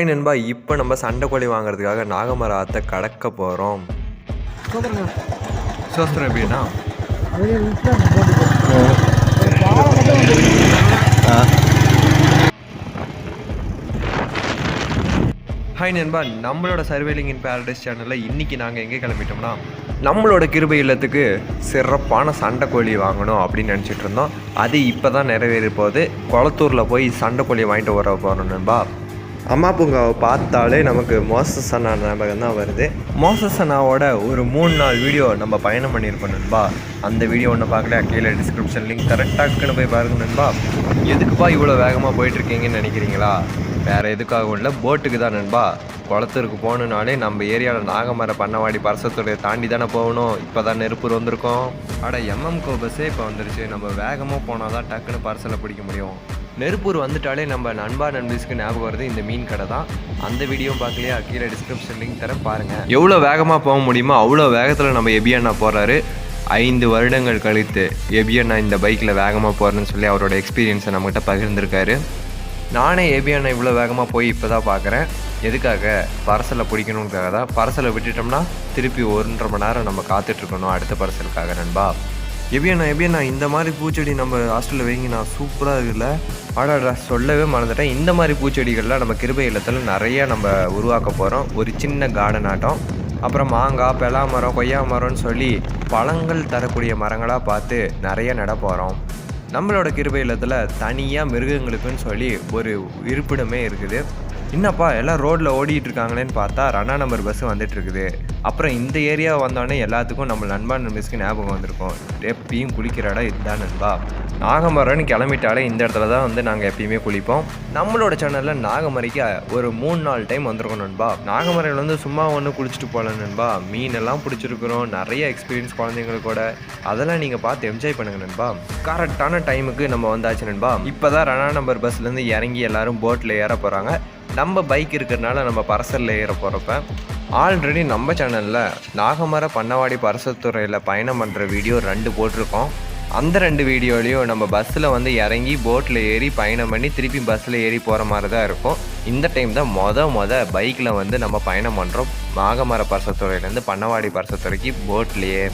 Hi நண்பா இப்போ நம்ம சண்டை கோழி வாங்குறதுக்காக நாகமர ஆற்றை கடக்க போகிறோம் சோஸ்திரம் எப்படின்னா? ஹாய் நண்பா நம்மளோட சர்வேலிங் இன் பேரடைஸ் சேனலில் இன்றைக்கி நாங்கள் எங்கே கிளம்பிட்டோம்னா நம்மளோட கிருபை இல்லத்துக்கு சிறப்பான சண்டை கோழி வாங்கணும் அப்படின்னு நினச்சிட்டு இருந்தோம். அது இப்போ தான் நிறைவேறி போகுது குளத்தூரில் போய் சண்டை கோழி வாங்கிட்டு வர போகிறோம் நண்பா. அம்மா பூங்காவை பார்த்தாலே நமக்கு மோசஸ் அண்ணா ஞாபகம் தான் வருது. மோசஸ் அண்ணாவோட ஒரு மூணு நாள் வீடியோ நம்ம பயணம் பண்ணியிருப்போம் நண்பா. அந்த வீடியோ ஒன்று பார்க்கல கீழே டிஸ்கிரிப்ஷன் லிங்க் கரெக்டாக்குன்னு போய் பாருங்க நண்பா. எதுக்குப்பா இவ்வளோ வேகமாக போயிட்டுருக்கீங்கன்னு நினைக்கிறீங்களா? வேறு எதுக்காகவும் இல்லை போட்டுக்கு தான் நண்பா. குளத்தூருக்கு போகணுனாலே நம்ம ஏரியாவில் நாகமர பண்ணவாடி பரசத்துடைய தாண்டி தானே போகணும். இப்போ தான் நெருப்பூர் வந்திருக்கோம் அட எம்எம் கோ பஸ்ஸே இப்போ வந்துருச்சு. நம்ம வேகமாக போனால் தான் டக்குன்னு பார்சலை பிடிக்க முடியும். நெருப்பூர் வந்துட்டாலே நம்ம நண்பா நண்பீஸ்க்கு ஞாபகம் வருது இந்த மீன் கடை தான். அந்த வீடியோ பார்க்கலையா? கீழே டிஸ்கிரிப்ஷன் லிங்க் தரேன் பாருங்கள் எவ்வளோ வேகமாக போக முடியுமோ அவ்வளோ வேகத்தில் நம்ம எபியண்ணா போகிறாரு ஐந்து வருடங்கள் கழித்து எபியண்ணா இந்த பைக்கில் வேகமாக போகிறேன்னு சொல்லி அவரோட எக்ஸ்பீரியன்ஸை நம்மகிட்ட பகிர்ந்திருக்காரு. நானே ஏபியானை இவ்வளோ வேகமாக போய் இப்போ தான் பார்க்குறேன். எதுக்காக? பரசலை பிடிக்கணுங்கிறதுக்காக தான். பரசலை விட்டுட்டோம்னா திருப்பி ஒன்றரை மணி நேரம் நம்ம காத்துட்ருக்கணும் அடுத்த பரசலுக்காக நண்பா. எபியண்ணா எபியண்ணா இந்த மாதிரி பூச்செடி நம்ம ஹாஸ்டலில் வைங்கண்ணா சூப்பராக இருக்குல்ல? ஆடாடா சொல்லவே மறந்துட்டேன். இந்த மாதிரி பூச்செடிகள்லாம் நம்ம கிருபை இல்லத்தில் நிறைய நம்ம உருவாக்க போகிறோம் ஒரு சின்ன கார்டன் ஆட்டம். அப்புறம் மாங்காய் பெலா மரம் கொய்யா மரம்னு சொல்லி பழங்கள் தரக்கூடிய மரங்களாக பார்த்து நிறைய நட போகிறோம் நம்மளோட கிருபை இல்லத்தில் தனியாக மிருகங்களுக்குன்னு சொல்லி ஒரு இருப்பிடமே இருக்குது. என்னப்பா எல்லாம் ரோட்டில் ஓடிட்டு இருக்காங்களேன்னு பார்த்தா ரன்னா நம்பர் பஸ் வந்துட்டு இருக்குது அப்புறம் இந்த ஏரியா வந்தோடனே எல்லாத்துக்கும் நம்ம நண்பா மிஸ்க்கு ஞாபகம் வந்திருக்கும். எப்பயும் குளிக்கிற இடம் இதுதான் நண்பா. நாகமரம்னு கிளம்பிட்டாலே இந்த இடத்துல தான் வந்து நாங்கள் எப்பயுமே குளிப்போம். நம்மளோட சேனலில் நாகமரைக்கு ஒரு மூணு நாலு டைம் வந்திருக்கோம் நண்பா. நாகமரையில் வந்து சும்மா ஒன்று குளிச்சுட்டு போகல நண்பா. மீனெல்லாம் பிடிச்சிருக்கிறோம். நிறைய எக்ஸ்பீரியன்ஸ் குழந்தைங்களுக்கு கூட. அதெல்லாம் நீங்கள் பார்த்து என்ஜாய் பண்ணுங்கள் நண்பா. கரெக்டான டைமுக்கு நம்ம வந்தாச்சு நண்பா. இப்போ தான் ரணா நம்பர் பஸ்லேருந்து இறங்கி எல்லாரும் போட்டில் ஏற போகிறாங்க நம்ம பைக் இருக்கிறதுனால நம்ம பரசலில் ஏற போகிறப்ப ஆல்ரெடி நம்ம சேனலில் நாகமர பண்ணவாடி பரசத்துறையில் பயணம் பண்ணுற வீடியோ ரெண்டு போட்டிருக்கோம். அந்த ரெண்டு வீடியோலையும் நம்ம பஸ்ஸில் வந்து இறங்கி போட்டில் ஏறி பயணம் பண்ணி திருப்பி பஸ்ஸில் ஏறி போகிற மாதிரி தான் இருக்கும். இந்த டைம் தான் மொத மொத பைக்கில் வந்து நம்ம பயணம் பண்ணுறோம் நாகமர பரசத்துறையிலேருந்து பண்ணவாடி பரசத்துறைக்கு போட்லேயே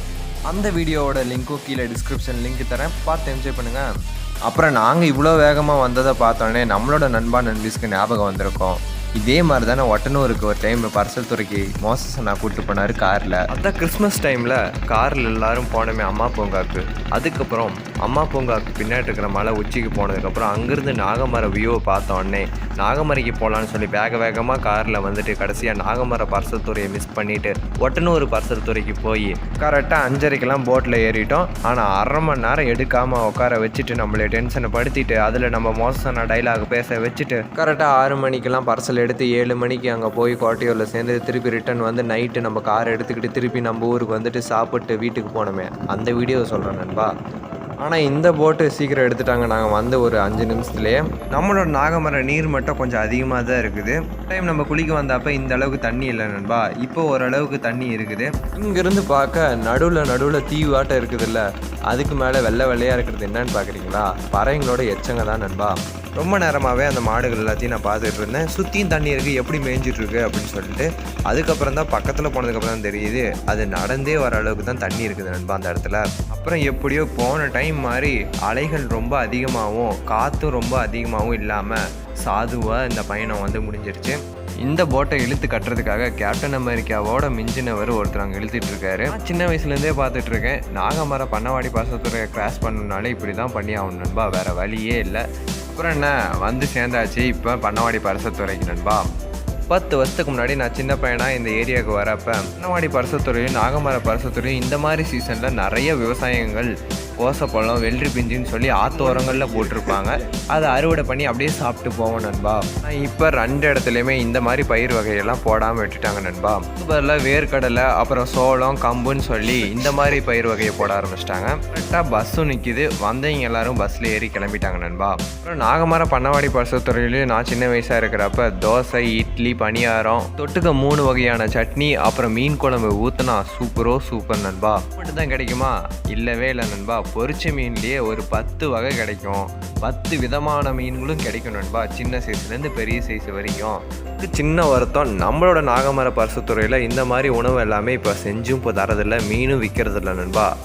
அந்த வீடியோவோட லிங்க்கும் கீழே டிஸ்கிரிப்ஷன் லிங்க் தரேன். பார்த்து என்ஜாய் பண்ணுங்கள் அப்புறம் நாங்கள் இவ்வளோ வேகமாக வந்ததை பார்த்தோன்னே நம்மளோட நண்பா நண்பீஸ்க்கு ஞாபகம் வந்திருக்கோம். இதே மாதிரி தானே ஒட்டனூருக்கு ஒரு டைம் பர்சல் துறைக்கு மோசஸ் நான் கூப்பிட்டு போனார் காரில் அதான் கிறிஸ்மஸ் டைமில் காரில் எல்லாரும் போனோமே அம்மா பூங்காக்கு அதுக்கப்புறம் அம்மா பூங்காக்கு பின்னாடி இருக்கிற மலை உச்சிக்கு போனதுக்கப்புறம் அங்கேருந்து நாகமர வியூவை பார்த்த உடனே நாகமரைக்கு போகலான்னு சொல்லி வேக வேகமாக காரில் வந்துட்டு கடைசியாக நாகமர பர்சல் துறையை மிஸ் பண்ணிவிட்டு ஒட்டனூர் பர்சல் துறைக்கு போய் கரெக்டாக அஞ்சரைக்கெல்லாம் போட்டில் ஏறிட்டோம். ஆனால் அரை மணி நேரம் எடுக்காமல் உட்கார வச்சுட்டு நம்மளை டென்ஷனை படுத்திட்டு அதில் நம்ம மோசமான டைலாக் பேச வச்சுட்டு கரெக்டாக ஆறு மணிக்கெல்லாம் பார்சல் எடுத்து ஏழு மணிக்கு அங்கே போய் கோட்டையூரில் சேர்ந்து திருப்பி ரிட்டர்ன் வந்து நைட்டு நம்ம கார் எடுத்துக்கிட்டு திருப்பி நம்ம ஊருக்கு வந்துட்டு சாப்பிட்டு வீட்டுக்கு போனோமே. அந்த வீடியோ சொல்கிறேன் நண்பா. ஆனால் இந்த போட்டு சீக்கிரம் எடுத்துட்டாங்க. நாங்கள் வந்து ஒரு அஞ்சு நிமிஷத்துலேயே. நம்மளோட நாகமர நீர் மட்டும் கொஞ்சம் அதிகமாக தான் இருக்குது. டைம் நம்ம குளிக்க வந்தப்போ இந்த அளவுக்கு தண்ணி இல்லை நண்பா. இப்போ ஓரளவுக்கு தண்ணி இருக்குது. இங்கேருந்து பார்க்க நடுவில் நடுவில் தீவாட்டம் இருக்குதுல்ல. அதுக்கு மேலே வெள்ளை வெள்ளையாக இருக்கிறது என்னன்னு பார்க்குறீங்களா? பறவைங்களோட எச்சங்க தான் நண்பா. ரொம்ப நேரமாகவே அந்த மாடுகள் எல்லாத்தையும் நான் பார்த்துட்டு இருந்தேன். சுற்றியும் தண்ணி இருக்குது எப்படி மேய்ஞ்சிட்ருக்கு அப்படின்னு சொல்லிட்டு. அதுக்கப்புறம் தான் பக்கத்தில் போனதுக்கப்புறம் தான் தெரியுது அது நடந்தே வர அளவுக்கு தான் தண்ணி இருக்குது நண்பா அந்த இடத்துல. அப்புறம் எப்படியோ போன டைம் மாதிரி அலைகள் ரொம்ப அதிகமாகவும் காற்றும் ரொம்ப அதிகமாகவும் இல்லாமல் சாதுவாக இந்த பயணம் வந்து முடிஞ்சிருச்சு. இந்த போட்டை இழுத்து கட்டுறதுக்காக கேப்டன் அமெரிக்காவோட மிஞ்சினவர் ஒருத்தர் அங்கே இழுத்துட்டு இருக்காரு. சின்ன வயசுலேருந்தே பார்த்துட்டு இருக்கேன். நாகமர பண்ணவாடி பாசத்துறையை கிராஸ் பண்ணணுனாலே இப்படி தான் பண்ணி ஆகணும் நண்பா வேற வழியே இல்லை. அப்புறம் என்ன? வந்து சேர்ந்தாச்சு. இப்போ பண்ணவாடி பரசத்துறைக்கு நண்பா. பத்து வருஷத்துக்கு முன்னாடி நான் சின்ன பையனாக இந்த ஏரியாவுக்கு வரப்போ பண்ணவாடி பரசத்துறையும் நாகமர பரசத்துறையும் இந்த மாதிரி சீசனில் நிறைய விவசாயங்கள் கோசப்பழம் வெள்ளரி பிஞ்சுன்னு சொல்லி ஆத்தோரங்களில் போட்டிருப்பாங்க. அதை அறுவடை பண்ணி அப்படியே சாப்பிட்டு போவோம் நண்பா. இப்போ ரெண்டு இடத்துலையுமே இந்த மாதிரி பயிர் வகையெல்லாம் போடாமல் விட்டுட்டாங்க நண்பா. பதில் வேர்க்கடலை அப்புறம் சோளம் கம்புன்னு சொல்லி இந்த மாதிரி பயிர் வகையை போட ஆரம்பிச்சிட்டாங்க. கரெக்டாக பஸ்ஸும் நிற்கிது வந்தவங்க எல்லாரும் பஸ்ஸில் ஏறி கிளம்பிட்டாங்க நண்பா. அப்புறம் நாகமர பண்ணவாடி பரிசுத்துறையிலையும் நான் சின்ன வயசாக இருக்கிறப்ப தோசை இட்லி பணியாரம் தொட்டுக்க மூணு வகையான சட்னி அப்புறம் மீன் குழம்பு ஊற்றுனா சூப்பரோ சூப்பர் நண்பா. மட்டும்தான் கிடைக்குமா? இல்லவே இல்லை நண்பா. பொரிச்ச மீன்லேயே ஒரு பத்து வகை கிடைக்கும். பத்து விதமான மீன்களும் கிடைக்கும் நண்பா. சின்ன சைஸ்லேருந்து பெரிய சைஸ் வரைக்கும். சின்ன வருத்தம் நம்மளோட நாகமர பரிசுத்துறையில் இந்த மாதிரி உணவு எல்லாமே இப்போ செஞ்சும் இப்போ தரதில்ல மீனும் விற்கிறதில்ல நண்பா.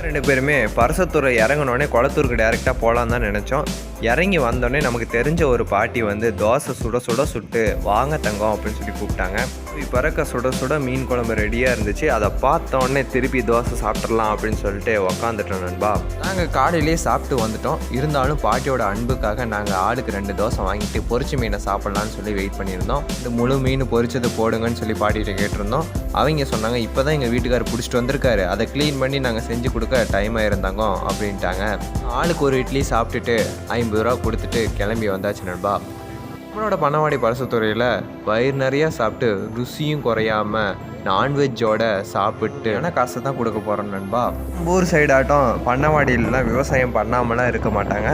ரெண்டு பேருமே பரசத்துறை இறங்கினோடனே குளத்தூருக்கு டேரெக்டாக போகலான்னு தான் நினச்சோம். இறங்கி வந்தோடனே நமக்கு தெரிஞ்ச ஒரு பாட்டி வந்து தோசை சுட சுட சுட்டு வாங்க தங்கம் அப்படின்னு சொல்லி கூப்பிட்டாங்க. இப்போ பிறக்க சுட சுட மீன் குழம்பு ரெடியாக இருந்துச்சு. அதை பார்த்தோடனே திருப்பி தோசை சாப்பிட்றலாம் அப்படின்னு சொல்லிட்டு உக்காந்துட்டோம் நண்பா. நாங்கள் காலையிலேயே சாப்பிட்டு வந்துட்டோம். இருந்தாலும் பாட்டியோட அன்புக்காக நாங்கள் ஆளுக்கு ரெண்டு தோசை வாங்கிட்டு பொறிச்சு மீனை சாப்பிட்லான்னு சொல்லி வெயிட் பண்ணியிருந்தோம். இந்த முழு மீன் பொறிச்சது போடுங்கன்னு சொல்லி பாட்டிகிட்ட கேட்டிருந்தோம். அவங்க சொன்னாங்க இப்போ தான் எங்கள் வீட்டுக்காரர் பிடிச்சிட்டு வந்திருக்காரு. அதை க்ளீன் பண்ணி நாங்கள் செஞ்சு கொடுக்க டைம் ஆயிருந்தாங்க அப்படின்ட்டாங்க. ஆளுக்கு ஒரு இட்லி சாப்பிட்டுட்டு ஐம்பது ரூபா கொடுத்துட்டு கிளம்பி வந்தாச்சு நண்பா. நம்மளோட பணவாடி பரசத்துறையில் வயிறு நிறையா சாப்பிட்டு ருசியும் குறையாம நான்வெஜ்ஜோட சாப்பிட்டு ஆனால் காசை தான் கொடுக்க போகிறோம் நண்பா. ஊர் சைடாட்டம் பண்ணவாடியிலலாம் விவசாயம் பண்ணாமலாம் இருக்க மாட்டாங்க.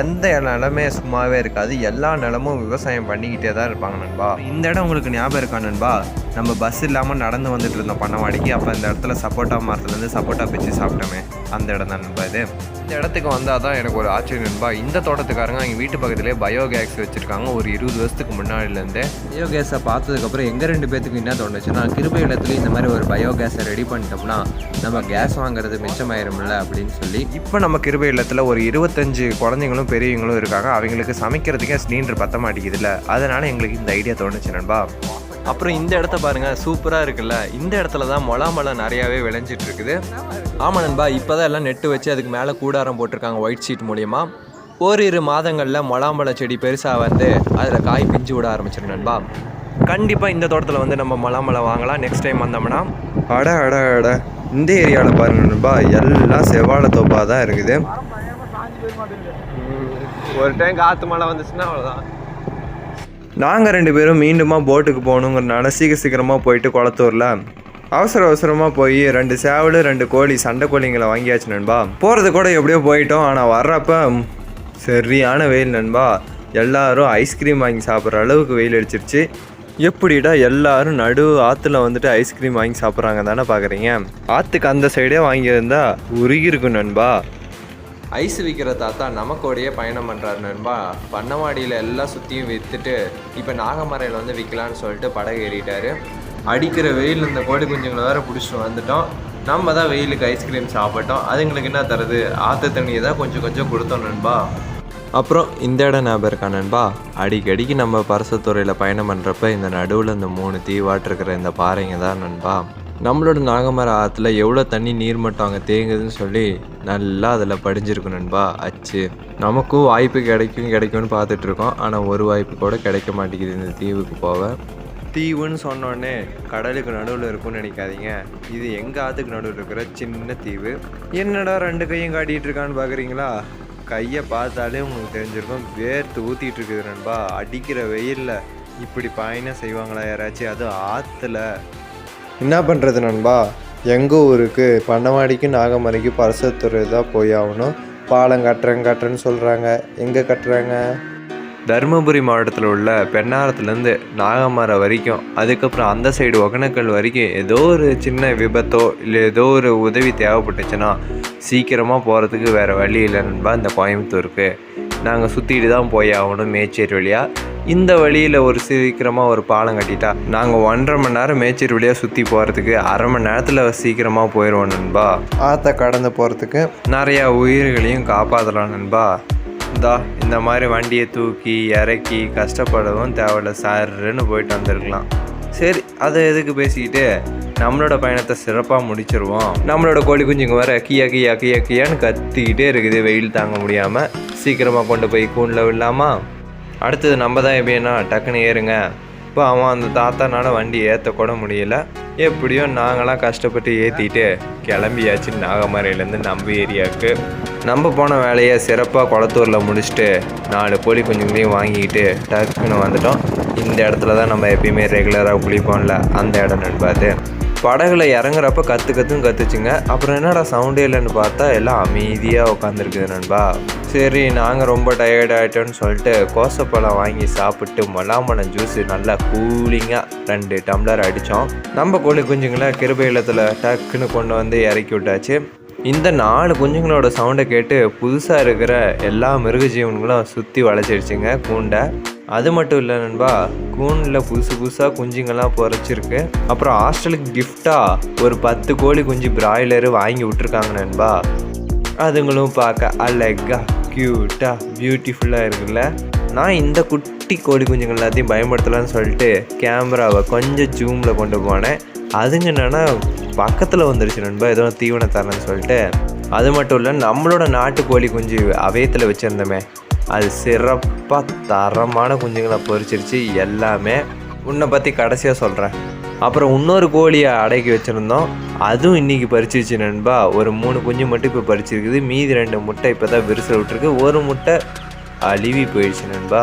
எந்த நிலமே சும்மாவே இருக்காது. எல்லா நிலமும் விவசாயம் பண்ணிக்கிட்டே தான் இருப்பாங்க நண்பா. இந்த இடம் உங்களுக்கு ஞாபகம் இருக்கா நண்பா? நம்ம பஸ் இல்லாமல் நடந்து வந்துட்டு இருந்தோம் பண்ணவாடிக்கு அப்போ இந்த இடத்துல சப்போட்டா மரத்துலேருந்து சப்போட்டா பிச்சு சாப்பிட்டோமே. அந்த இடம் தான் நண்பா இது. இந்த இடத்துக்கு வந்தால் தான் எனக்கு ஒரு ஆச்சரியம் நண்பா. இந்த தோட்டத்துக்காரங்க எங்கள் வீட்டு பக்கத்துலேயே பயோகேஸ் வச்சுருக்காங்க. ஒரு இருபது வருஷத்துக்கு முன்னாடிலேருந்து பயோகேஸை பார்த்ததுக்கப்புறம் எங்கள் ரெண்டு பேத்துக்கு என்ன தோணுச்சுன்னா கிருபை இடத்துலையும் இந்த மாதிரி ஒரு பயோகேஸை ரெடி பண்ணிட்டோம்னா நம்ம கேஸ் வாங்குறது மிச்சமாயிரும்ல அப்படின்னு சொல்லி. இப்போ நம்ம கிருபை இல்லத்தில் ஒரு இருபத்தஞ்சு குழந்தைங்களும் பெரியவங்களும் இருக்காங்க. அவங்களுக்கு சமைக்கிறதுக்கே சிலிண்டர் பத்த மாட்டேங்குதுல்ல. அதனால் எங்களுக்கு இந்த ஐடியா தோணுச்சு நண்பா. அப்புறம் இந்த இடத்த பாருங்க சூப்பராக இருக்குல்ல. இந்த இடத்துல தான் மொளாமலம் நிறையாவே விளைஞ்சிட்டு இருக்குது. ஆமாம் நண்பா இப்போ தான் எல்லாம் நெட்டு வச்சு அதுக்கு மேலே கூடாரம் போட்டிருக்காங்க ஒயிட் ஷீட் மூலியமா. ஓரிரு மாதங்களில் மொளாம்பழ செடி பெருசாக வந்து அதில் காய் பிஞ்சு விட ஆரம்பிச்சிடும் நண்பா. கண்டிப்பாக இந்த தோட்டத்தில் வந்து நம்ம மொளாம்பழம் வாங்கலாம் நெக்ஸ்ட் டைம் வந்தோம்னா. அட அட அட. இந்த ஏரியாவில் பாருங்க நண்பா எல்லாம் செவ்வாழை தோப்பாக தான் இருக்குது ஒரு டைம் காற்று மழை வந்துச்சுன்னா அவ்வளோதான் நாங்கள் ரெண்டு பேரும் மீண்டுமா போட்டுக்கு போகணுங்கிறனால சீக்கிரம் சீக்கிரமாக போயிட்டு குளத்தூரில் அவசர அவசரமாக போய் ரெண்டு சேவல் ரெண்டு கோழி சண்டை கோழிங்களை வாங்கியாச்சு நண்பா. போகிறது கூட எப்படியோ போயிட்டோம். ஆனால் வர்றப்ப சரியான வெயில் நண்பா. எல்லாரும் ஐஸ்கிரீம் வாங்கி சாப்பிட்ற அளவுக்கு வெயில் அடிச்சிருச்சு. எப்படிடா எல்லாரும் நடு ஆற்றுல வந்துட்டு ஐஸ்கிரீம் வாங்கி சாப்பிட்றாங்க தானே பார்க்குறீங்க ஆற்றுக்கு அந்த சைடே வாங்கியிருந்தா உருகிருக்கும் நண்பா. ஐஸ் விற்கிற தாத்தா நமக்கோடையே பயணம் பண்ணுறாரு நண்பா. பண்ணவாடியில் எல்லாம் சுற்றியும் விற்றுட்டு இப்போ நாகமரையில் வந்து விற்கலான்னு சொல்லிட்டு படகு ஏறிட்டார். அடிக்கிற வெயில் இந்த கோடி குஞ்சுங்களை வேறு பிடிச்சிட்டு வந்துட்டோம். நம்ம தான் வெயிலுக்கு ஐஸ்கிரீம் சாப்பிட்டோம். அதுங்களுக்கு என்ன தருது? ஆற்று தண்ணியை தான் கொஞ்சம் கொஞ்சம் கொடுத்தோம் நண்பா. அப்புறம் இந்த இடம் ஞாபகம் இருக்கா நண்பா? அடிக்கடிக்கு நம்ம பரசத்துறையில் பயணம் பண்ணுறப்ப இந்த நடுவில் இந்த மூணு தீவாட்டிருக்கிற இந்த பாறைங்க தான் நண்பா. நம்மளோட நாகமர ஆற்றுல எவ்வளோ தண்ணி நீர்மட்டம் அங்கே தேங்குதுன்னு சொல்லி நல்லா அதில் படிஞ்சிருக்கும் நண்பா. அச்சு. நமக்கும் வாய்ப்பு கிடைக்கும் கிடைக்கும்னு பார்த்துட்ருக்கோம். ஆனால் ஒரு வாய்ப்பு கூட கிடைக்க மாட்டேங்குது இந்த தீவுக்கு போக. தீவுன்னு சொன்னோடனே கடலுக்கு நடுவில் இருக்கும்னு நினைக்காதீங்க. இது எங்கள் ஆற்றுக்கு நடுவில் இருக்கிற சின்ன தீவு. என்னடா ரெண்டு கையும் காட்டிகிட்டு இருக்கான்னு பார்க்குறீங்களா கையை பார்த்தாலே உங்களுக்கு தெரிஞ்சிருக்கும் வேர்த்து ஊற்றிட்டு இருக்குது நண்பா. அடிக்கிற வெயிலில் இப்படி பயணம் செய்வாங்களா யாராச்சும்? அதுவும் ஆற்றுல என்ன பண்ணுறது நண்பா? எங்கள் ஊருக்கு பண்ணவாடிக்கு நாகமலைக்கு பரசத்துறை தான் போய் ஆகணும். பாலம் கட்டுறேன் கட்டுறேன்னு சொல்கிறாங்க எங்கே கட்டுறாங்க? தருமபுரி மாவட்டத்தில் உள்ள பெண்ணாரத்துலேருந்து நாகமரம் வரைக்கும் அதுக்கப்புறம் அந்த சைடு ஒகனக்கல் வரைக்கும் ஏதோ ஒரு சின்ன விபத்தோ இல்லை ஏதோ ஒரு உதவி தேவைப்பட்டுச்சுன்னா சீக்கிரமாக போகிறதுக்கு வேறு வழி இல்லை நண்பா இந்த கோயம்புத்தூருக்கு. நாங்கள் சுற்றிட்டு தான் போய் ஆகணும் மேச்சேரி வழியாக இந்த வழியில் ஒரு சீக்கிரமாக ஒரு பாலம் கட்டிட்டா நாங்கள் ஒன்றரை மணி நேரம் மேச்சேரி வழியாக சுற்றி போகிறதுக்கு அரை மணி நேரத்தில் சீக்கிரமாக போயிடுவோம் நண்பா. ஆற்ற கடந்து போகிறதுக்கு நிறையா உயிர்களையும் காப்பாற்றலாம் நண்பா. இந்தா இந்த மாதிரி வண்டியை தூக்கி இறக்கி கஷ்டப்படவும் தேவையில்ல சாருன்னு போயிட்டு வந்திருக்கலாம். சரி அதை எதுக்கு பேசிக்கிட்டு? நம்மளோட பயணத்தை சிறப்பாக முடிச்சிருவோம். நம்மளோட கோழி குஞ்சுங்க வர கியா கியா கியா கியான்னு கத்திக்கிட்டே இருக்குது. வெயில் தாங்க முடியாமல் சீக்கிரமாக கொண்டு போய் கூண்டில் விடலாமா? அடுத்தது நம்ம தான் எப்படின்னா டக்குன்னு ஏறுங்க. இப்போ அவன் அந்த தாத்தானால வண்டி ஏற்றக்கூட முடியல. எப்படியோ நாங்களாம் கஷ்டப்பட்டு ஏற்றிட்டு கிளம்பியாச்சு நாகமரையிலேருந்து நம்ம ஏரியாவுக்கு. நம்ம போன வேலையை சிறப்பாக குளத்தூரில் முடிச்சுட்டு நாலு கோழி குஞ்சுங்களையும் வாங்கிக்கிட்டு டக்குன்னு வந்துட்டோம். இந்த இடத்துல தான் நம்ம எப்பயுமே ரெகுலராக குளிப்போம்ல. அந்த இடம் நண்பாது. படகுல இறங்குறப்ப கற்று கற்றுன்னு கத்துச்சுங்க. அப்புறம் என்னடா சவுண்டே இல்லைன்னு பார்த்தா எல்லாம் அமைதியாக உட்காந்துருக்குது நண்பா. சரி நாங்கள் ரொம்ப டயர்ட் ஆகிட்டோன்னு சொல்லிட்டு கோசப்பழம் வாங்கி சாப்பிட்டு மொலாமலம் ஜூஸ் நல்லா கூலிங்காக ரெண்டு டம்ளர் அடித்தோம் நம்ம கோழி குஞ்சுங்களை கிருபை இல்லத்தில் டக்குன்னு கொண்டு வந்து இறக்கி விட்டாச்சு. இந்த நாலு குஞ்சுங்களோட சவுண்டை கேட்டு புதுசாக இருக்கிற எல்லா மிருக ஜீவன்களும் சுற்றி வளைச்சிடுச்சுங்க கூண்டை. அது மட்டும் இல்லை நண்பா கூண்டில் புதுசு புதுசாக குஞ்சுங்கள்லாம் பொறைச்சிருக்கு. அப்புறம் ஹாஸ்டலுக்கு கிஃப்டாக ஒரு பத்து கோழி குஞ்சு பிராய்லரு வாங்கி விட்ருக்காங்க நண்பா. அதுங்களும் பார்க்க அழகா க்யூட்டாக பியூட்டிஃபுல்லாக இருக்குல்ல. நான் இந்த குட்டி கோழி குஞ்சுங்கள் எல்லாத்தையும் பயன்படுத்தலான்னு சொல்லிட்டு கேமராவை கொஞ்சம் ஜூமில் கொண்டு போனேன். அதுங்க என்னென்னா பக்கத்தில் வந்துருச்சு நண்பா ஏதோ தீவனம் தரேன்னு சொல்லிட்டு. அது மட்டும் இல்லை நம்மளோட நாட்டு கோழி குஞ்சு அவயத்தில் வச்சுருந்தோமே. அது சிறப்பு. அப்பா தரமான குஞ்சுங்களை பொறிச்சிருச்சு எல்லாமே உன்னை பற்றி கடைசியாக சொல்கிறேன் அப்புறம் இன்னொரு கோழியை அடக்கி வச்சுருந்தோம். அதுவும் இன்றைக்கி பறிச்சிருச்சு நண்பா. ஒரு மூணு குஞ்சு மட்டும் இப்போ பறிச்சிருக்குது. மீதி ரெண்டு முட்டை இப்போ தான் விரிசல் விட்டுருக்கு. ஒரு முட்டை அழுவி போயிடுச்சு நண்பா.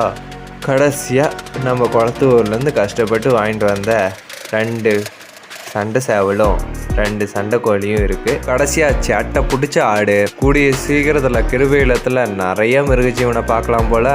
கடைசியாக நம்ம குளத்தூர்லேருந்து கஷ்டப்பட்டு வாங்கிட்டு வந்த ரெண்டு சண்டை சேவலும் ரெண்டு சண்டை கோழியும் இருக்குது கடைசியாக சட்டை பிடிச்ச ஆடு. கூடிய சீக்கிரத்தில் கிருபையிலத்தில் நிறைய மிருகஜீவனை பார்க்கலாம் போல்.